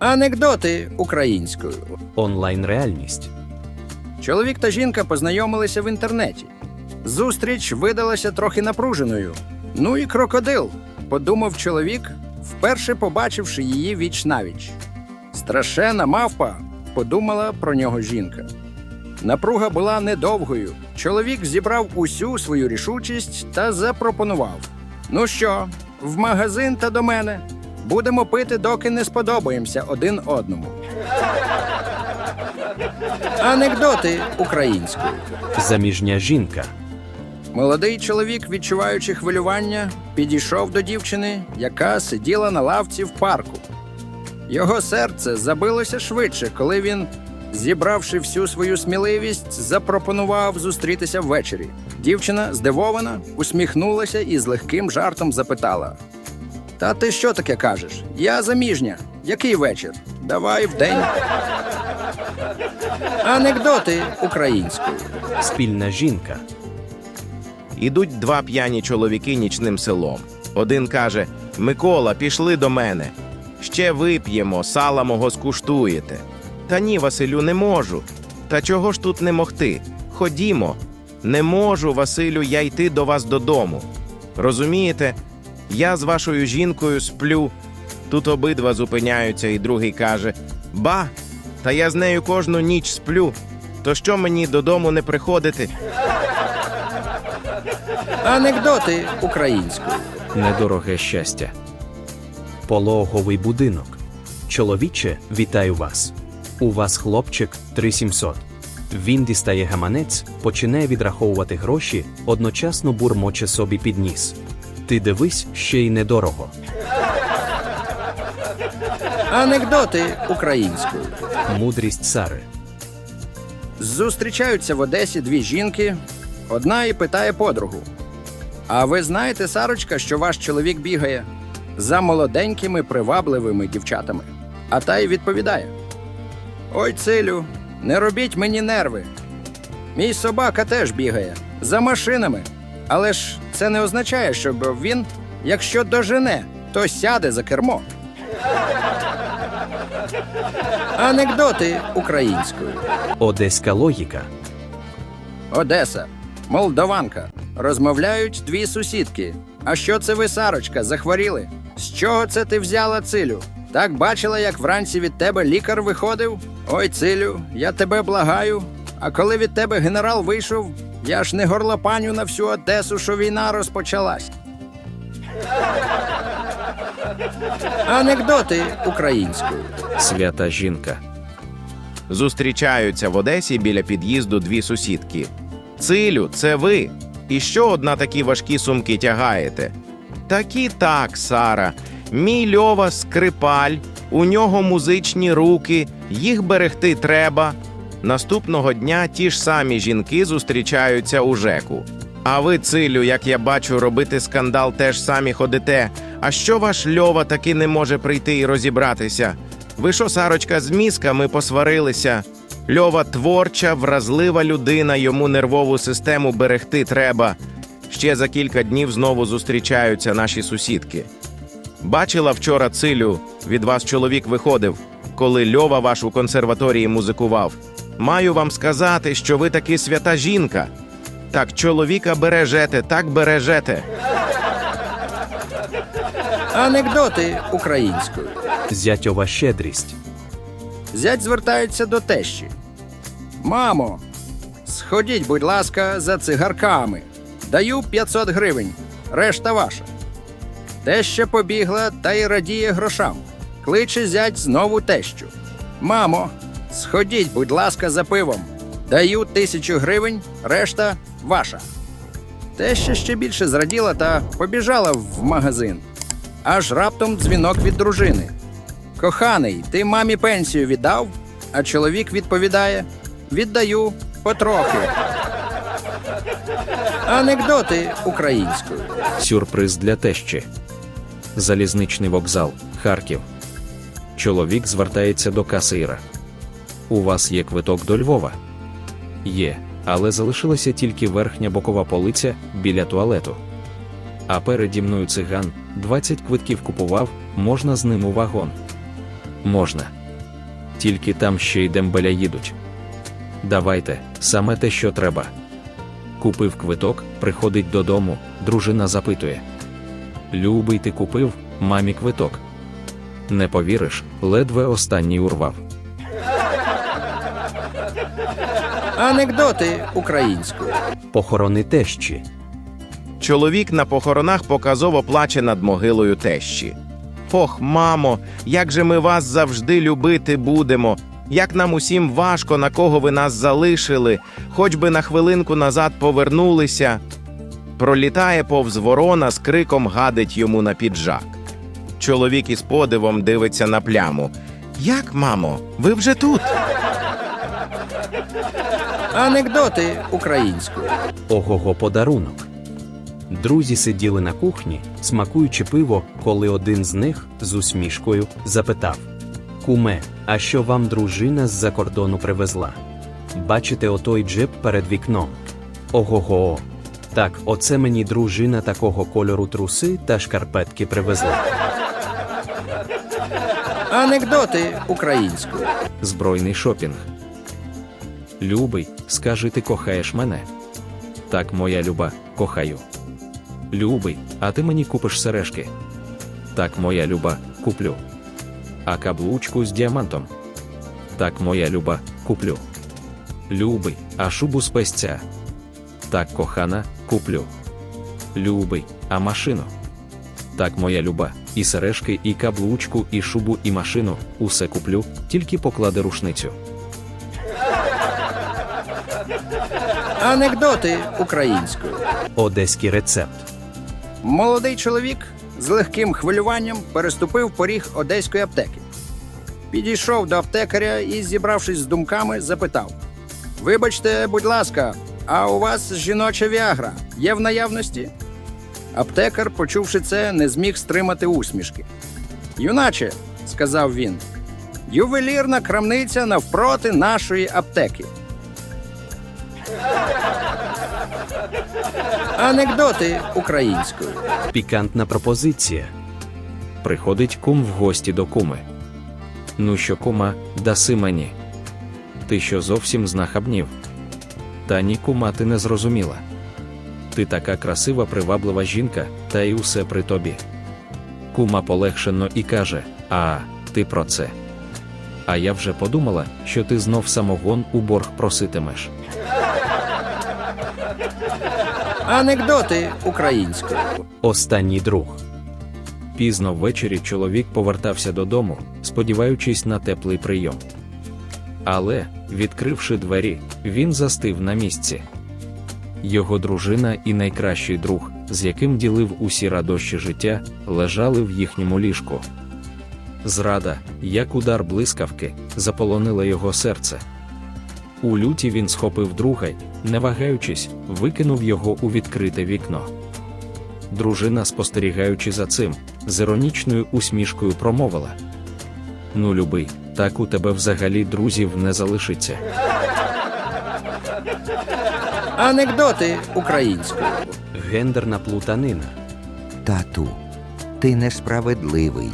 Анекдоти українською. Онлайн реальність. Чоловік та жінка познайомилися в інтернеті. Зустріч видалася трохи напруженою. Ну і крокодил, подумав чоловік, вперше побачивши її віч навіч. Страшена мавпа, подумала про нього жінка. Напруга була недовгою. Чоловік зібрав усю свою рішучість та запропонував: Ну що, в магазин та до мене. Будемо пити, доки не сподобаємося один одному. Анекдоти українською. Заміжня жінка. Молодий чоловік, відчуваючи хвилювання, підійшов до дівчини, яка сиділа на лавці в парку. Його серце забилося швидше, коли він, зібравши всю свою сміливість, запропонував зустрітися ввечері. Дівчина, здивована, усміхнулася і з легким жартом запитала: Та ти що таке кажеш? Я заміжня. Який вечір? Давай вдень. Анекдоти українською. Спільна жінка. Ідуть два п'яні чоловіки нічним селом. Один каже: Микола, пішли до мене. Ще вип'ємо, сала мого скуштуєте. Та ні, Василю, не можу. Та чого ж тут не могти? Ходімо. Не можу, Василю, я йти до вас додому. Розумієте, я з вашою жінкою сплю. Тут обидва зупиняються, і другий каже: Ба, та я з нею кожну ніч сплю. То що мені додому не приходити? Анекдоти українською. Недороге щастя. Пологовий будинок. Чоловіче, вітаю вас. У вас хлопчик 3700. Він дістає гаманець, починає відраховувати гроші, одночасно бурмоче собі під ніс. Ти дивись, ще й недорого. Анекдоти українською. Мудрість Сари. Зустрічаються в Одесі дві жінки. Одна і питає подругу: А ви знаєте, Сарочка, що ваш чоловік бігає за молоденькими привабливими дівчатами? А та й відповідає: Ой, Цилю, не робіть мені нерви. Мій собака теж бігає за машинами. Але ж це не означає, що він, якщо дожене, то сяде за кермо. Анекдоти українською. Одеська логіка. Одеса, Молдованка. Розмовляють дві сусідки. А що це ви, Сарочка, захворіли? З чого це ти взяла цилю? Так бачила, як вранці від тебе лікар виходив? Ой, цилю, я тебе благаю. А коли від тебе генерал вийшов, я ж не горлопаню на всю Одесу, що війна розпочалась. Анекдоти українською. Свята жінка. Зустрічаються в Одесі біля під'їзду дві сусідки. Цилю, це ви. І що одна такі важкі сумки тягаєте? Такі так, Сара. Мій льова скрипаль, у нього музичні руки, їх берегти треба. Наступного дня ті ж самі жінки зустрічаються у ЖЕКу. А ви, Цилю, як я бачу, робити скандал теж самі ходите. А що ваш льова таки не може прийти і розібратися? Ви що, Сарочка, з мізками посварилися? Льова творча, вразлива людина, йому нервову систему берегти треба. Ще за кілька днів знову зустрічаються наші сусідки. Бачила вчора Цилю, від вас чоловік виходив, коли Льова ваш у консерваторії музикував. Маю вам сказати, що ви таки свята жінка. Так чоловіка бережете, так бережете. Анекдоти українською. Зятьова щедрість. Зять звертається до тещі. Мамо, сходіть, будь ласка, за цигарками. Даю 500 гривень, решта ваша. Теща побігла та й радіє грошам. Кличе зять знову тещу. Мамо, сходіть, будь ласка, за пивом. Даю тисячу гривень, решта ваша. Теща ще більше зраділа та побіжала в магазин. Аж раптом дзвінок від дружини. Коханий, ти мамі пенсію віддав? А чоловік відповідає: віддаю потрохи. Анекдоти українською. Сюрприз для тещі. Залізничний вокзал. Харків. Чоловік звертається до касира. У вас є квиток до Львова? Є, але залишилася тільки верхня бокова полиця біля туалету. А переді мною циган 20 квитків купував, можна з ним у вагон. Можна. Тільки там ще й дембеля їдуть. Давайте, саме те, що треба. Купив квиток, приходить додому, дружина запитує: Любий, ти купив мамі квиток. Не повіриш, ледве останній урвав. Анекдоти українською. Похорони тещі. Чоловік на похоронах показово плаче над могилою тещі. Ох, мамо, як же ми вас завжди любити будемо. Як нам усім важко, на кого ви нас залишили, хоч би на хвилинку назад повернулися. Пролітає повз ворона з криком гадить йому на піджак. Чоловік із подивом дивиться на пляму. Як, мамо, ви вже тут? Анекдоти українською. Ого-го подарунок. Друзі сиділи на кухні, смакуючи пиво, коли один з них з усмішкою запитав: Куме, а що вам дружина з-за кордону привезла? Бачите отой джип перед вікном? Ого-го. Так, оце мені дружина такого кольору труси та шкарпетки привезла. Анекдоти українською. Збройний шопінг. Любий, скажи, ти кохаєш мене? Так, моя люба, кохаю. Любий, а ти мені купиш сережки? Так, моя люба, куплю. А каблучку з діамантом? Так, моя люба, куплю. Любий, а шубу з песця? Так, кохана, куплю. Любий, а машину? Так, моя люба, і сережки, і каблучку, і шубу, і машину, усе куплю, тільки поклади рушницю. Анекдоти українською. Одеський рецепт. Молодий чоловік з легким хвилюванням переступив поріг одеської аптеки. Підійшов до аптекаря і, зібравшись з думками, запитав: Вибачте, будь ласка, а у вас жіноча віагра є в наявності? Аптекар, почувши це, не зміг стримати усмішки. Юначе, сказав він, ювелірна крамниця навпроти нашої аптеки. Анекдоти українською. Пікантна пропозиція. Приходить кум в гості до куми. Ну що, кума, даси мені? Ти що зовсім знахабнів? Та ні, кума, ти не зрозуміла. Ти така красива, приваблива жінка, та й усе при тобі. Кума полегшено і каже: А, ти про це. А я вже подумала, що ти знов самогон у борг проситимеш. Анекдоти українською. Останній друг. Пізно ввечері чоловік повертався додому, сподіваючись на теплий прийом. Але, відкривши двері, він застив на місці. Його дружина і найкращий друг, з яким ділив усі радощі життя, лежали в їхньому ліжку. Зрада, як удар блискавки, заполонила його серце. У люті він схопив друга й, не вагаючись, викинув його у відкрите вікно. Дружина, спостерігаючи за цим, з іронічною усмішкою промовила: Ну, любий, так у тебе взагалі друзів не залишиться. Анекдоти українською. Гендерна плутанина. Тату, ти несправедливий.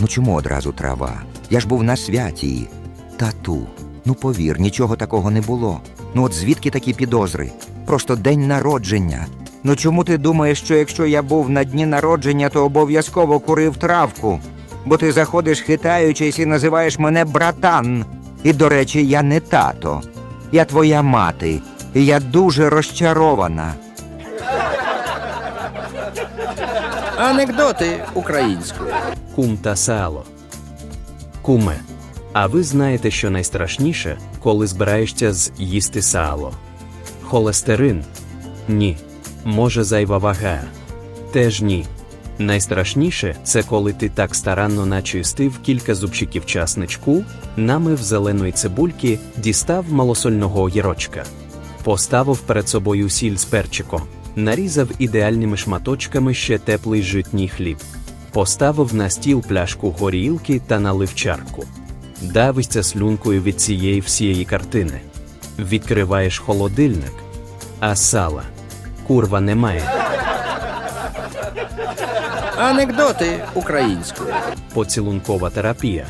Ну чому одразу трава? Я ж був на святі. Тату, ну повір, нічого такого не було. Ну от звідки такі підозри? Просто день народження. Ну чому ти думаєш, що якщо я був на дні народження, то обов'язково курив травку? Бо ти заходиш хитаючись і називаєш мене братан. І, до речі, я не тато. Я твоя мати. І я дуже розчарована. Анекдоти українською. Кум та сало. Куме. А ви знаєте, що найстрашніше, коли збираєшся з їсти сало? Холестерин? Ні. Може, зайва вага? Теж ні. Найстрашніше це коли ти так старанно начистив кілька зубчиків часничку, намив зеленої цибульки, дістав малосольного огірочка, поставив перед собою сіль з перчиком, нарізав ідеальними шматочками ще теплий житній хліб, поставив на стіл пляшку горілки та налив чарку. Давишся слюнкою від цієї всієї картини. Відкриваєш холодильник, а сала. Курва немає. Анекдоти українською. Поцілункова терапія.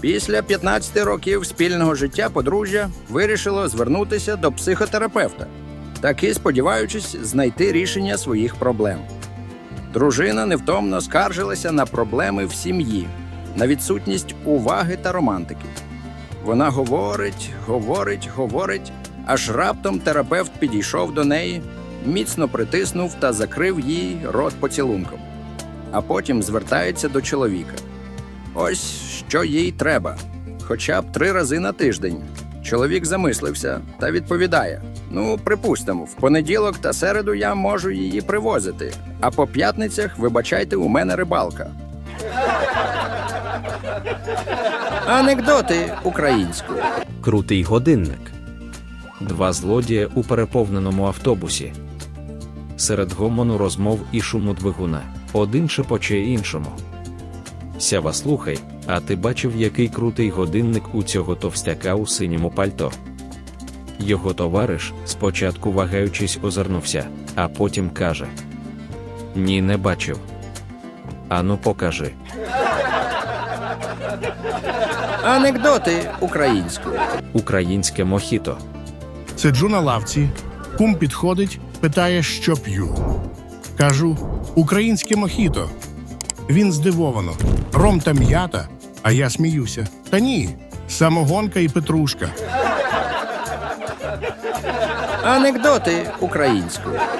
Після 15 років спільного життя подружжя вирішило звернутися до психотерапевта, таки сподіваючись знайти рішення своїх проблем. Дружина невтомно скаржилася на проблеми в сім'ї, на відсутність уваги та романтики. Вона говорить, говорить, говорить, аж раптом терапевт підійшов до неї, міцно притиснув та закрив їй рот поцілунком, а потім звертається до чоловіка. Ось що їй треба, хоча б три рази на тиждень. Чоловік замислився та відповідає: Ну, припустимо, в понеділок та середу я можу її привозити, а по п'ятницях, вибачайте, у мене рибалка. Анекдоти українською. Крутий годинник. Два злодія у переповненому автобусі. Серед гомону розмов і шуму двигуна. Один шепоче іншому. Сява, слухай, а ти бачив, який крутий годинник у цього товстяка у синьому пальто? Його товариш, спочатку вагаючись, озирнувся, а потім каже: Ні, не бачив. Ану, покажи. Анекдоти українською. Українське мохіто. Сиджу на лавці, кум підходить, питає, що п'ю. Кажу: українське мохіто. Він здивовано. Ром та м'ята, а я сміюся. Та ні, самогонка і петрушка. Анекдоти українською.